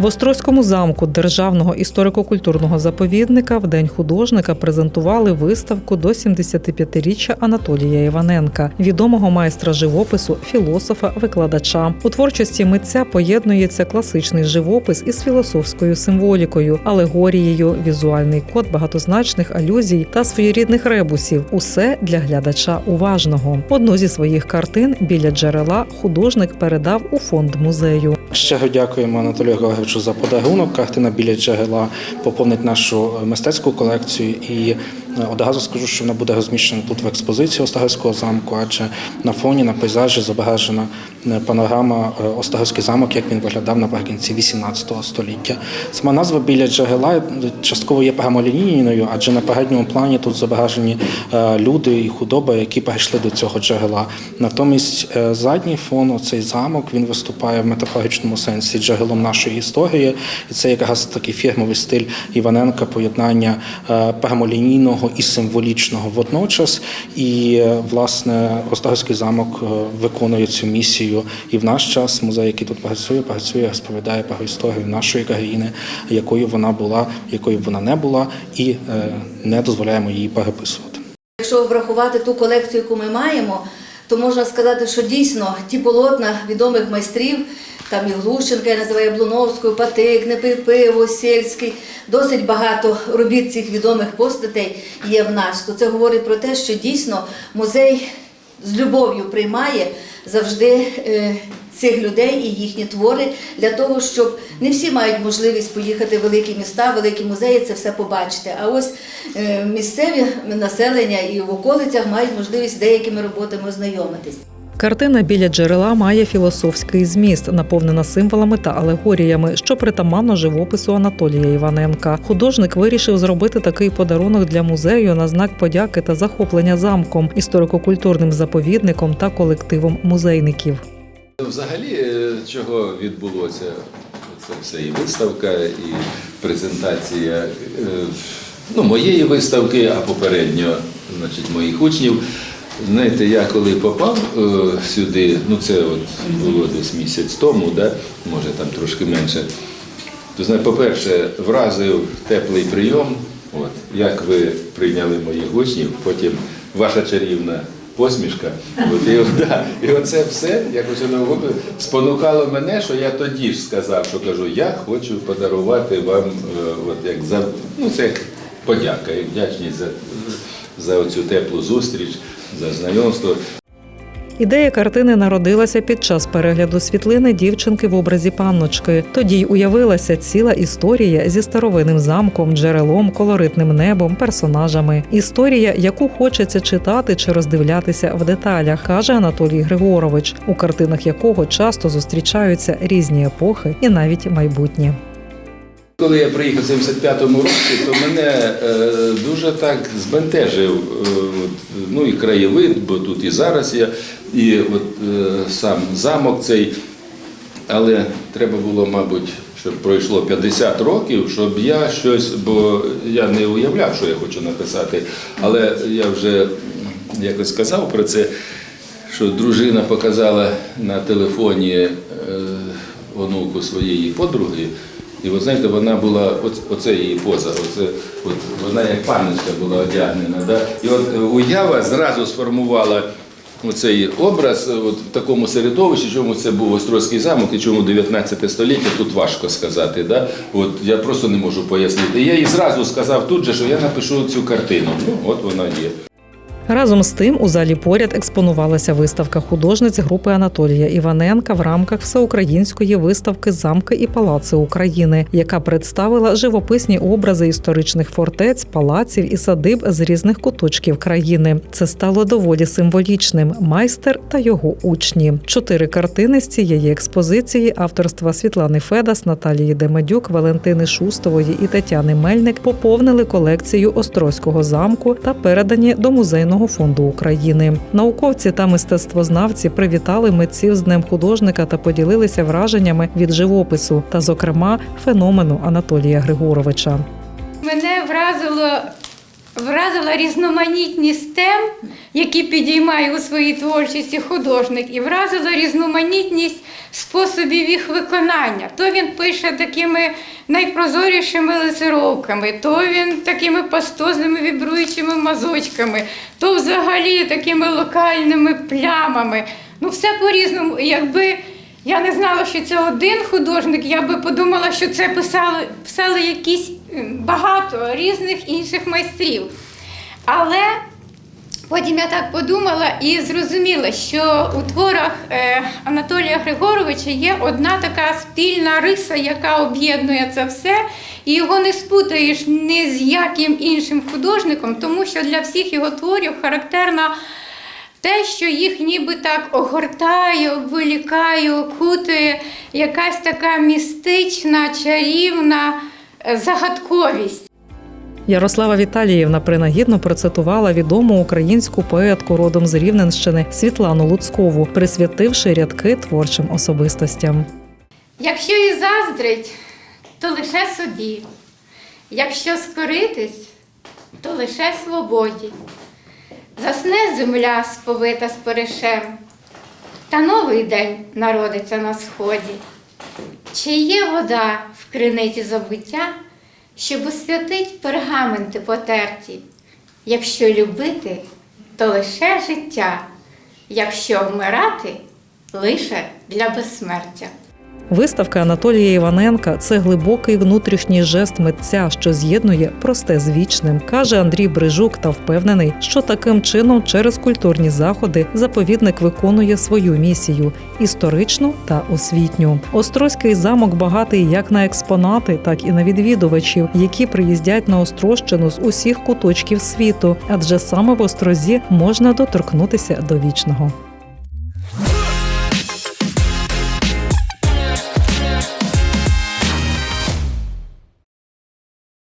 В Острозькому замку державного історико-культурного заповідника в День художника презентували виставку до 75-річчя Анатолія Іваненка, відомого майстра живопису, філософа, викладача. У творчості митця поєднується класичний живопис із філософською символікою, алегорією, візуальний код багатозначних алюзій та своєрідних ребусів. Усе для глядача уважного. Одну зі своїх картин біля джерела художник передав у фонд музею. Щиро дякуємо Анатолію Георгійовичу за подарунок. Картина біля джерела поповнить нашу мистецьку колекцію. І одразу скажу, що вона буде розміщена тут в експозиції Остаговського замку, адже на фоні на пейзажі зображена е, панорама е, Остаговський замок, як він виглядав наприкінці 18 століття. Сама назва біля джерела е, частково є прямолінійною, адже на передньому плані тут зображені е, люди і худоба, які перейшли до цього джерела. Натомість е, задній фон, оцей замок, він виступає в метафоричному сенсі джерелом нашої історії, і це якраз такий фірмовий стиль Іваненка, поєднання е, прямолінійного і символічного водночас. І е, власне Островський замок е, виконує цю місію і в наш час музей, який тут працює, працює, розповідає про історію нашої країни, якою вона була, якою б вона не була, і е, не дозволяємо її переписувати. Якщо врахувати ту колекцію, яку ми маємо, то можна сказати, що дійсно ті полотна відомих майстрів, там і Глущенка, я називаю Блуновську, Патик, Непипиво, Сельський, досить багато робіт цих відомих постатей є в нас. То це говорить про те, що дійсно музей з любов'ю приймає завжди е, цих людей і їхні твори для того, щоб не всі мають можливість поїхати в великі міста, великі музеї, це все побачити. А ось е, місцеві населення і в околицях мають можливість з деякими роботами ознайомитись. Картина біля джерела має філософський зміст, наповнена символами та алегоріями, що притаманно живопису Анатолія Іваненка. Художник вирішив зробити такий подарунок для музею на знак подяки та захоплення замком, історико-культурним заповідником та колективом музейників. Взагалі, е, чого відбулося? Це все і виставка, і презентація е, ну, моєї виставки, а попередньо значить, моїх учнів. Знаєте, я коли попав е, сюди, ну це от було десь місяць тому, да? може там трошки менше, то знаєте, по-перше, вразив теплий прийом, от, як ви прийняли моїх учнів, потім ваша чарівна посмішка. От, і, да, і оце все, якось воно спонукало мене, що я тоді ж сказав, що кажу, я хочу подарувати вам, е, от, як за, ну це як подяка, як вдячність за, за оцю теплу зустріч, за знайомство. Ідея картини народилася під час перегляду світлини дівчинки в образі панночки. Тоді й уявилася ціла історія зі старовинним замком, джерелом, колоритним небом, персонажами. Історія, яку хочеться читати чи роздивлятися в деталях, каже Анатолій Григорович, у картинах якого часто зустрічаються різні епохи і навіть майбутнє. Коли я приїхав в 75-му році, то мене е, дуже так збентежив е, ну, і краєвид, бо тут і зараз я, і от, е, сам замок цей. Але треба було, мабуть, щоб пройшло 50 років, щоб я щось, бо я не уявляв, що я хочу написати, але я вже якось сказав про це, що дружина показала на телефоні онуку своєї подруги. І ви знаєте, вона була, оце її поза, оце, от, вона як панночка була одягнена. Да? І от е, уява зразу сформувала оцей образ е, от, в такому середовищі, чому це був Острозький замок і чому 19 століття, тут важко сказати. Да? От, я просто не можу пояснити. Я їй зразу сказав тут же, що я напишу цю картину. Ну, от вона є. Разом з тим у залі поряд експонувалася виставка художниць групи Анатолія Іваненка в рамках всеукраїнської виставки Замки і палаци України, яка представила живописні образи історичних фортець, палаців і садиб з різних куточків країни. Це стало доволі символічним. Майстер та його учні. Чотири картини з цієї експозиції авторства Світлани Федас, Наталії Демедюк, Валентини Шустової і Тетяни Мельник поповнили колекцію Острозького замку та передані до музейного фонду України. Науковці та мистецтвознавці привітали митців з Днем художника та поділилися враженнями від живопису та, зокрема, феномену Анатолія Григоровича. Мене вразило вразила різноманітність тем, які підіймає у своїй творчості художник, і вразила різноманітність способів їх виконання. То він пише такими найпрозорішими лисировками, то він такими пастозними вібруючими мазочками, то взагалі такими локальними плямами. Ну, все по-різному. Якби я не знала, що це один художник, я би подумала, що це писали, писали якісь багато різних інших майстрів. Але потім я так подумала і зрозуміла, що у творах е, Анатолія Григоровича є одна така спільна риса, яка об'єднує це все, і його не спутаєш ні з яким іншим художником, тому що для всіх його творів характерна те, що їх ніби так огортає, обволікає, окутує якась така містична, чарівна е, загадковість. Ярослава Віталіївна принагідно процитувала відому українську поетку родом з Рівненщини Світлану Луцькову, присвятивши рядки творчим особистостям. Якщо і заздрить, то лише собі. Якщо скоритись, то лише свободі. Засне земля сповита з перешем, та новий день народиться на сході. Чи є вода в криниці забуття, щоб освятить пергаменти потерті? Якщо любити, то лише життя, якщо вмирати, лише для безсмертя. Виставка Анатолія Іваненка це глибокий внутрішній жест митця, що з'єднує просте з вічним, каже Андрій Брижук, та впевнений, що таким чином через культурні заходи заповідник виконує свою місію історичну та освітню. Острозький замок багатий як на експонати, так і на відвідувачів, які приїздять на Острощину з усіх куточків світу, адже саме в Острозі можна доторкнутися до вічного.